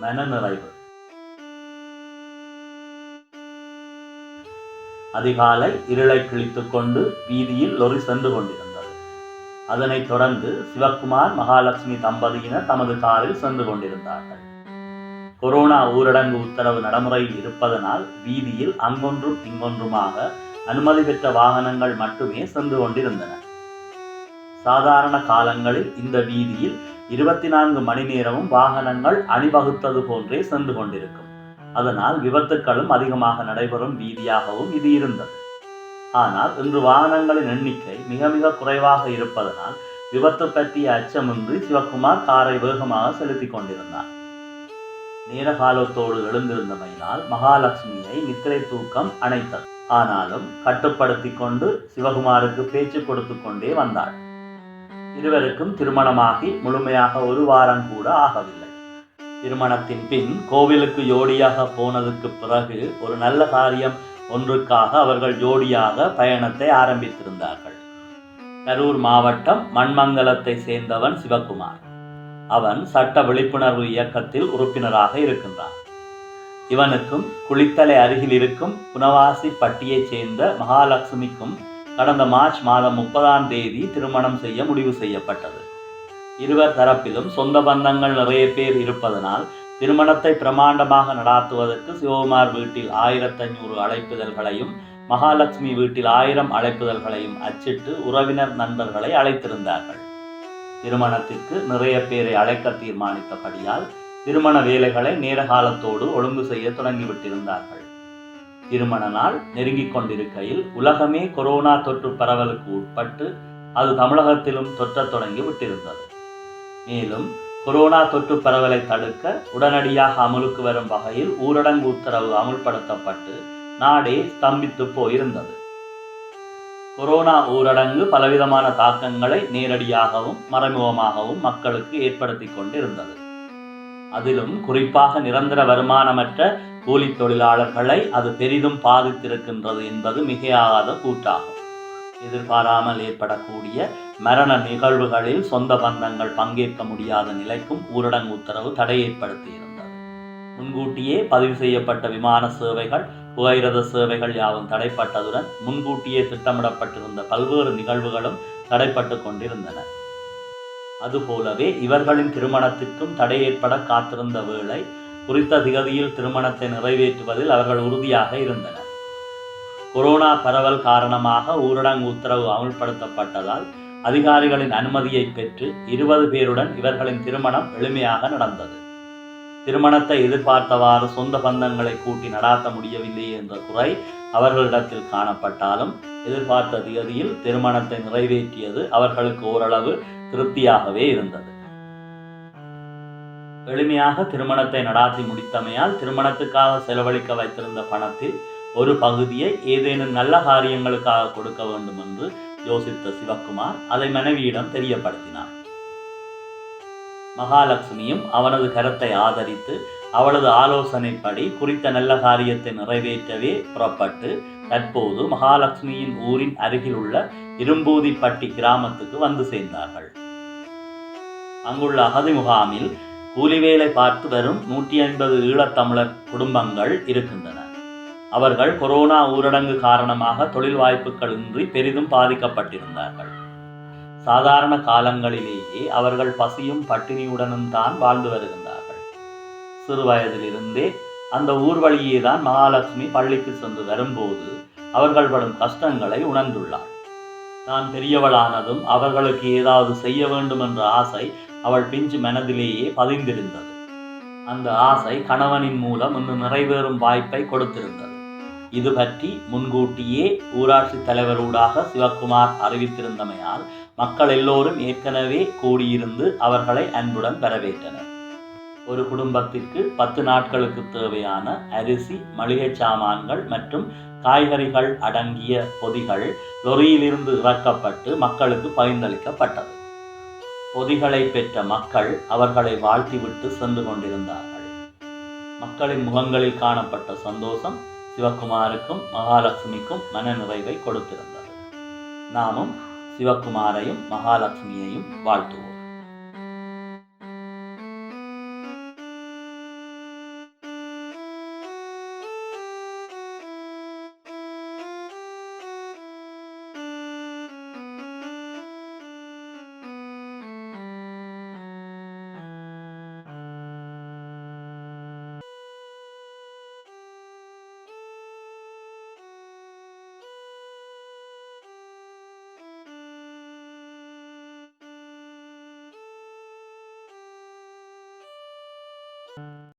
மனநிறைவு. அதிகாலை இருளை கிழித்துக் கொண்டு வீதியில் லொரி சென்று கொண்டிருந்தது. அதனைத் தொடர்ந்து சிவக்குமார் மகாலட்சுமி தம்பதியினர் தமது காரில் சென்று கொண்டிருந்தார்கள். கொரோனா ஊரடங்கு உத்தரவு நடைமுறையில் இருப்பதனால் வீதியில் அங்கொன்றும் இங்கொன்றுமாக அனுமதி பெற்ற வாகனங்கள் மட்டுமே சென்று கொண்டிருந்தன. சாதாரண காலங்களில் இந்த வீதியில் இருபத்தி நான்கு மணி நேரமும் வாகனங்கள் அணிவகுத்தது போன்றே சென்று கொண்டிருக்கும். அதனால் விபத்துக்களும் அதிகமாக நடைபெறும் வீதியாகவும் இது இருந்தது. ஆனால் இன்று வாகனங்களின் எண்ணிக்கை மிக மிக குறைவாக இருப்பதனால் விபத்து பற்றிய அச்சமின்றி சிவக்குமார் காரை வேகமாக செலுத்திக் கொண்டிருந்தார். நேரகாலத்தோடு எழுந்திருந்தமையினால் மகாலட்சுமியை நித்திரை தூக்கம் அணைத்தது. ஆனாலும் கட்டுப்படுத்தி கொண்டு சிவகுமாருக்கு பேச்சு கொடுத்து கொண்டே வந்தாள் இருவருக்கும் திருமணமாகி முழுமையாக ஒரு வாரம் கூட ஆகவில்லை. திருமணத்தின் பின் கோவிலுக்கு ஜோடியாக போனதுக்கு பிறகு ஒரு நல்ல காரியம் ஒன்றுக்காக அவர்கள் ஜோடியாக பயணத்தை ஆரம்பித்திருந்தார்கள். கரூர் மாவட்டம் மண்மங்கலத்தை சேர்ந்தவன் சிவகுமார். அவன் சட்ட விழிப்புணர்வு இயக்கத்தில் உறுப்பினராக இருக்கின்றான். இவனுக்கும் குளித்தலை அருகில் இருக்கும் புனவாசி பட்டியைச் சேர்ந்த மகாலட்சுமிக்கும் கடந்த மார்ச் மாதம் முப்பதாம் தேதி திருமணம் செய்ய முடிவு செய்யப்பட்டது. இருவர் தரப்பிலும் சொந்த பந்தங்கள் நிறைய பேர் இருப்பதனால் திருமணத்தை பிரமாண்டமாக நடாத்துவதற்கு சிவகுமார் வீட்டில் ஆயிரத்தஞ்சூறு அழைப்புதல்களையும் மகாலட்சுமி வீட்டில் ஆயிரம் அழைப்புதல்களையும் அச்சிட்டு உறவினர் நண்பர்களை அழைத்திருந்தார்கள். திருமணத்திற்கு நிறைய பேரை அழைக்க தீர்மானித்தபடியால் திருமண வேலைகளை நேரகாலத்தோடு ஒழுங்கு செய்ய தொடங்கிவிட்டிருந்தார்கள். திருமண நாள் நெருங்கிக் கொண்டிருக்கையில் உலகமே கொரோனா தொற்று பரவலுக்கு உட்பட்டு அது தமிழகத்திலும் தொற்றத் தொடங்கி விட்டிருந்தது. மேலும் கொரோனா தொற்று பரவலை தடுக்க உடனடியாக அமலுக்கு வரும் வகையில் ஊரடங்கு உத்தரவு அமுல்படுத்தப்பட்டு நாடே ஸ்தம்பித்து போயிருந்தது. கொரோனா ஊரடங்கு பலவிதமான தாக்கங்களை நேரடியாகவும் மறைமுகமாகவும் மக்களுக்கு ஏற்படுத்தி கொண்டிருந்தது. அதிலும் குறிப்பாக நிரந்தர வருமானமற்ற கூலி தொழிலாளர்களை அது பெரிதும் பாதித்திருக்கின்றது என்பது மிகையாகாத கூட்டாகும். எதிர்பாராமல் ஏற்படக்கூடிய மரண நிகழ்வுகளில் சொந்த பந்தங்கள் பங்கேற்க முடியாத நிலைக்கும் ஊரடங்கு உத்தரவு தடை ஏற்படுத்தியிருந்தது முன்கூட்டியே பதிவு செய்யப்பட்ட விமான சேவைகள் புகையிரத சேவைகள் யாவும் தடைப்பட்டதுடன் முன்கூட்டியே திட்டமிடப்பட்டிருந்த பல்வேறு நிகழ்வுகளும் தடைப்பட்டு கொண்டிருந்தன. அதுபோலவே இவர்களின் திருமணத்திற்கும் தடை ஏற்பட காத்திருந்த வேளை குறித்த திகதியில் திருமணத்தை நிறைவேற்றுவதில் அவர்கள் உறுதியாக இருந்தனர். கொரோனா பரவல் காரணமாக ஊரடங்கு உத்தரவு அமுல்படுத்தப்பட்டதால் அதிகாரிகளின் அனுமதியை பெற்று இருபது பேருடன் இவர்களின் திருமணம் எளிமையாக நடந்தது. திருமணத்தை எதிர்பார்த்தவாறு சொந்த பந்தங்களை கூட்டி நடாத்த முடியவில்லை என்ற குறை அவர்களிடத்தில் காணப்பட்டாலும் எதிர்பார்த்த திகதியில் திருமணத்தை நிறைவேற்றியது அவர்களுக்கு ஓரளவு திருப்தியாகவே இருந்தது. எளிமையாக திருமணத்தை நடாத்தி முடித்தமையால் திருமணத்துக்காக செலவழிக்க வைத்திருந்த பணத்தில் ஒரு பகுதியை ஏதேனும் நல்ல காரியங்களுக்காக கொடுக்க வேண்டும் என்று யோசித்த சிவக்குமார் அதை மனைவியிடம் தெரியப்படுத்தினார். மகாலட்சுமியும் அவனது கருத்தை ஆதரித்து அவளது ஆலோசனைப்படி குறித்த நல்ல காரியத்தை நிறைவேற்றவே புறப்பட்டு தற்போது மகாலட்சுமியின் ஊரின் அருகில் உள்ள இரும்பூதிப்பட்டி கிராமத்துக்கு வந்து சேர்ந்தார்கள். அங்குள்ள அகதி முகாமில் கூலிவேலை பார்த்து வரும் நூற்றி ஐம்பது ஈழத்தமிழர் குடும்பங்கள் இருக்கின்றன. அவர்கள் கொரோனா ஊரடங்கு காரணமாக தொழில் வாய்ப்புகள் இன்றி பெரிதும் பாதிக்கப்பட்டிருந்தார்கள். சாதாரண காலங்களிலேயே அவர்கள் பசியும் பட்டினியுடனும் தான் வாழ்ந்து வருகின்றார்கள். சிறு வயதிலிருந்தே அந்த ஊர் வழியே தான் மகாலட்சுமி பள்ளிக்கு சென்று வரும்போது அவர்கள் படும் கஷ்டங்களை உணர்ந்துள்ளாள். தான் பெரியவளானதும் அவர்களுக்கு ஏதாவது செய்ய வேண்டும் என்ற ஆசை அவள் பிஞ்சு மனதிலேயே பதிந்திருந்தது. அந்த ஆசை கணவனின் மூலம் இன்று நிறைவேறும் வாய்ப்பை கொடுத்திருந்தது. இது பற்றி முன்கூட்டியே ஊராட்சி தலைவரூடாக சிவக்குமார் அறிவித்திருந்தமையால் மக்கள் எல்லோரும் ஏற்கனவே கூடியிருந்து அவர்களை அன்புடன் வரவேற்றனர். ஒரு குடும்பத்திற்கு பத்து நாட்களுக்கு தேவையான அரிசி மளிகை சாமான்கள் மற்றும் காய்கறிகள் அடங்கிய பொதிகள் லொரியிலிருந்து இறக்கப்பட்டு மக்களுக்கு பகிர்ந்தளிக்கப்பட்டது. பொதிகளை பெற்ற மக்கள் அவர்களை வாழ்த்திவிட்டு சென்று கொண்டிருந்தார்கள். மக்களின் முகங்களில் காணப்பட்ட சந்தோஷம் சிவகுமாருக்கும் மகாலட்சுமிக்கும் மன நிறைவை கொடுத்திருந்தது. நாமும் சிவகுமாரையும் மகாலட்சுமியையும் வாழ்த்துவோம்.